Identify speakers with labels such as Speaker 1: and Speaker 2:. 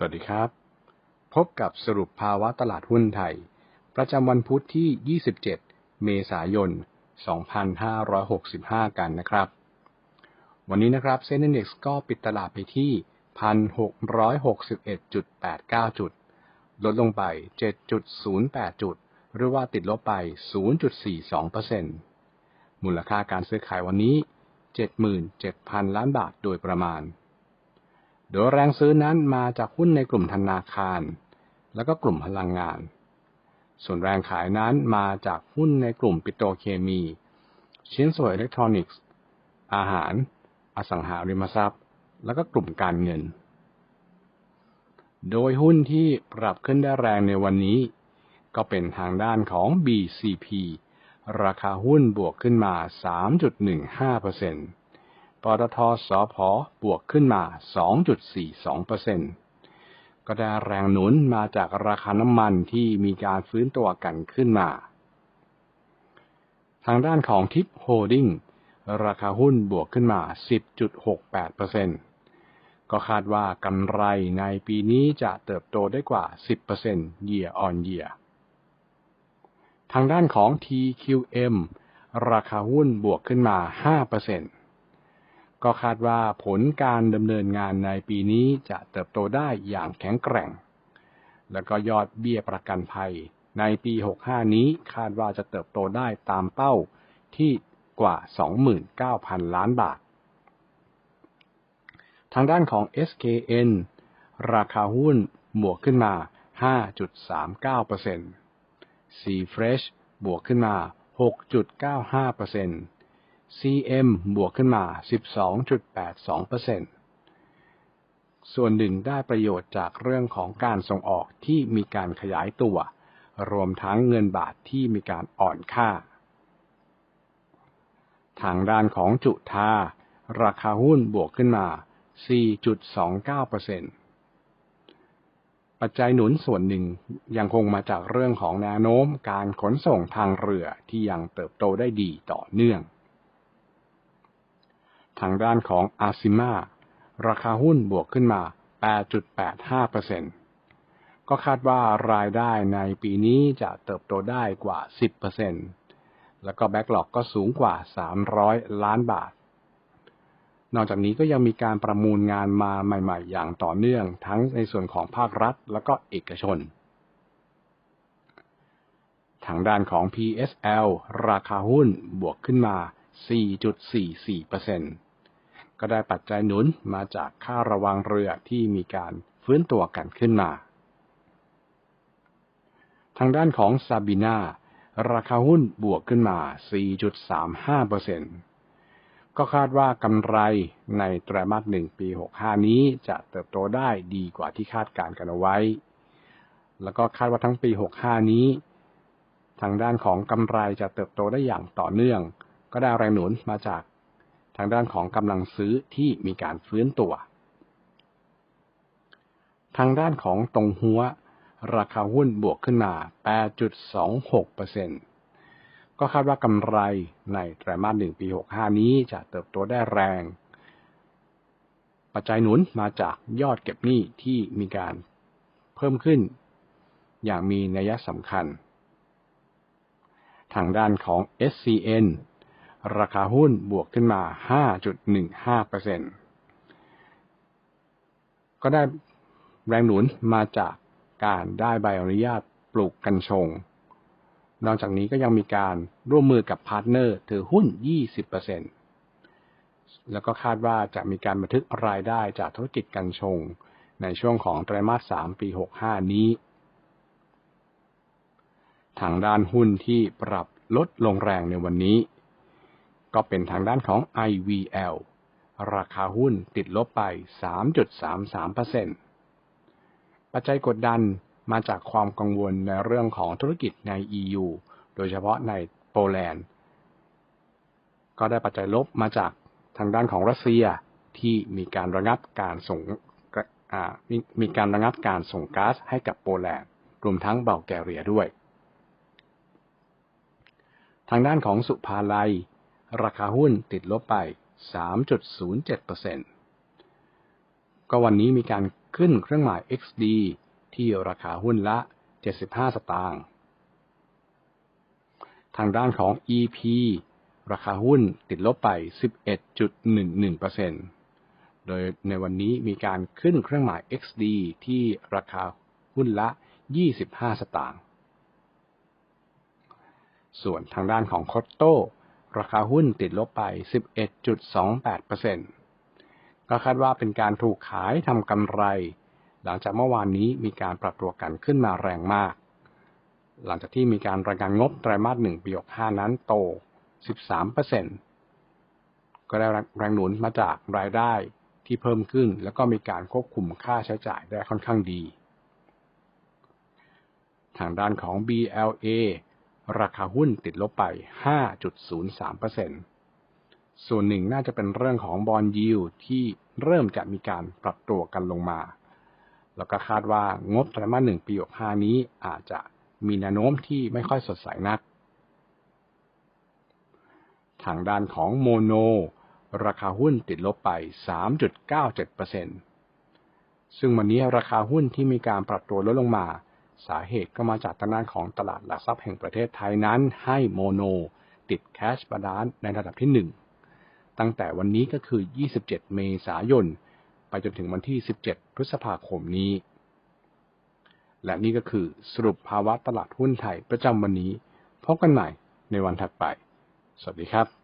Speaker 1: สวัสดีครับ พบกับสรุปภาวะตลาดหุ้นไทย ประจำวันพุทธที่ 27 เมษายน 2565 กันนะครับ วันนี้นะครับเซ็นดี x ก็ปิดตลาดไปที่ 1,661.89 จุด ลดลงไป 7.08 จุด หรือว่าติดลบไป 0.42%มูลค่าการซื้อขายวันนี้ 77,000 ล้านบาทโดยประมาณ โดยแรงซื้อนั้นมาจากหุ้นในกลุ่มธนาคาร และก็กลุ่มพลังงาน ส่วนแรงขายนั้นมาจากหุ้นในกลุ่มปิโตรเคมี ชิ้นส่วนอิเล็กทรอนิกส์ อาหาร อสังหาริมทรัพย์ และก็กลุ่มการเงิน โดยหุ้นที่ปรับขึ้นได้แรงในวันนี้ ก็เป็นทางด้านของ BCP ราคาหุ้นบวกขึ้นมา 3.15%ปต ปตทสพบวกขึ้นมา 2.42%ก็ได้แรงหนุนมาจากราคาน้ำมันที่มีการฟื้นตัวกันขึ้นมา ทางด้านของทิปโฮลดิ้งราคาหุ้นบวกขึ้นมา 10.68%ก็คาดว่ากำไรในปีนี้จะเติบโตได้กว่า 10% year on year ทางด้านของ TQM ราคาหุ้นบวกขึ้นมา 5% ก็คาดว่าผลการดำเนินงานในปีนี้จะเติบโตได้อย่างแข็งแกร่ง แล้วก็ยอดเบี้ยประกันภัย ในปี 65 นี้คาดว่าจะเติบโตได้ตามเป้าที่กว่า 29,000 ล้านบาท ทางด้านของ SKN ราคาหุ้นบวกขึ้นมา 5.39% C Fresh บวกขึ้นมา 6.95% CM บวกขึ้นมา 12.82%ส่วนหนึ่งได้ประโยชน์จากเรื่องของการส่งออกที่มีการขยายตัว รวมทั้งเงินบาทที่มีการอ่อนค่า ทางด้านของจุธาราคาหุ้นบวกขึ้นมา 4.29%ปัจจัยหนุนส่วนหนึ่งยังคงมาจากเรื่องของแนวโน้มการขนส่งทางเรือที่ยังเติบโตได้ดีต่อเนื่อง ทางด้านของอาซิมาราคาหุ้นบวกขึ้นมา 8.85%ก็คาดว่ารายได้ในปีนี้จะเติบโตได้กว่า 10%แล้วก็แบ็กหลอกก็สูงกว่า 300 ล้านบาท นอกจากนี้ก็ยังมีการประมูลงานมาใหม่ๆ อย่างต่อเนื่องทั้งในส่วนของภาครัฐและก็เอกชน ทางด้านของ PSL ราคาหุ้นบวกขึ้นมา 4.44% ก็ได้ปัจจัยหนุนมาจากค่าระวังเรือที่มีการฟื้นตัวกันขึ้นมา ทางด้านของซาบินาราคาหุ้นบวกขึ้นมา 4.35%ก็คาดว่ากำไรในไตรมาสหนึ่งปี 65 นี้จะเติบโตได้ดีกว่าที่คาดการกันเอาไว้ แล้วก็คาดว่าทั้งปี 65 นี้ ทางด้านของกำไรจะเติบโตได้อย่างต่อเนื่อง ก็ได้แรงหนุนมาจาก ทางด้านของกำลังซื้อที่มีการฟื้นตัว ทางด้านของตรงหัว ราคาหุ้นบวกขึ้นมา 8.26%ก็คาดว่ากำไรในไตรมาสหนึ่งปี 65 นี้จะเติบโตได้แรง ปัจจัยหนุนมาจากยอดเก็บหนี้ที่มีการเพิ่มขึ้น อย่างมีนัยสำคัญ ทางด้านของ SCN ราคาหุ้นบวกขึ้นมา 5.15%ก็ได้แรงหนุนมาจากการได้ใบอนุญาตปลูกกัญชง นอกจากนี้ก็ยังมีการร่วมมือกับพาร์ทเนอร์ถือหุ้น 20%แล้วก็คาดว่าจะมีการบันทึกรายได้จากธุรกิจกัญชง ในช่วงของไตรมาส 3 ปี 65 นี้ ทางด้านหุ้นที่ปรับลดลงแรงในวันนี้ ก็เป็นทางด้านของ IVL ราคาหุ้นติดลบไป 3.33%ปัจจัยกดดันมาจากความกังวลในเรื่องของธุรกิจใน EU โดยเฉพาะในโปแลนด์ ก็ได้ปัจจัยลบมาจากทางด้านของรัสเซียที่มีการระงับการส่งมมีการระงับการส่งก๊าซให้กับโปแลนด์ รวมทั้งเบลแกเรียด้วย ทางด้านของสุภาลัย ราคาหุ้นติดลบไป 3.07%ก็วันนี้มีการขึ้นเครื่องหมาย XD ที่ราคาหุ้นละ 75 สตางค์ ทางด้านของ EP ราคาหุ้นติดลบไป 11.11%โดยในวันนี้มีการขึ้นเครื่องหมาย XD ที่ราคาหุ้นละ 25 สตางค์ ส่วนทางด้านของคอตโต ราคาหุ้นติดลบไป 11.28%ก็คาดว่าเป็นการถูกขายทำกำไร หลังจากเมื่อวานนี้มีการปรับตัวกันขึ้นมาแรงมาก หลังจากที่มีการรายงานงบไตรมาสหนึ่งปี65นั้นโต 13%ก็ได้แรงหนุนมาจากรายได้ที่เพิ่มขึ้น แล้วก็มีการควบคุมค่าใช้จ่ายได้ค่อนข้างดี ทางด้านของ BLA ราคาหุ้นติดลบไป 5.03%ส่วนหนึ่งน่าจะเป็นเรื่องของบอลยิวที่เริ่มจะมีการปรับตัวกันลงมา แล้วก็คาดว่างบไตรมาสหนึ่งปี65นี้อาจจะมีแนวโน้มที่ไม่ค่อยสดใสนัก ทางด้านของโมโน ราคาหุ้นติดลบไป 3.97%ซึ่งวันนี้ราคาหุ้นที่มีการปรับตัวลดลงมา สาเหตุก็มาจากทางด้านของตลาดหลักทรัพย์แห่งประเทศไทยนั้นให้โมโน ติดแคชบาลานซ์ในระดับที่ 1 ตั้งแต่วันนี้ก็คือ 27 เมษายน ไปจนถึงวันที่ 17 พฤษภาคมนี้ และนี่ก็คือสรุปภาวะตลาดหุ้นไทยประจำวันนี้ พบกันใหม่ในวันถัดไป สวัสดีครับ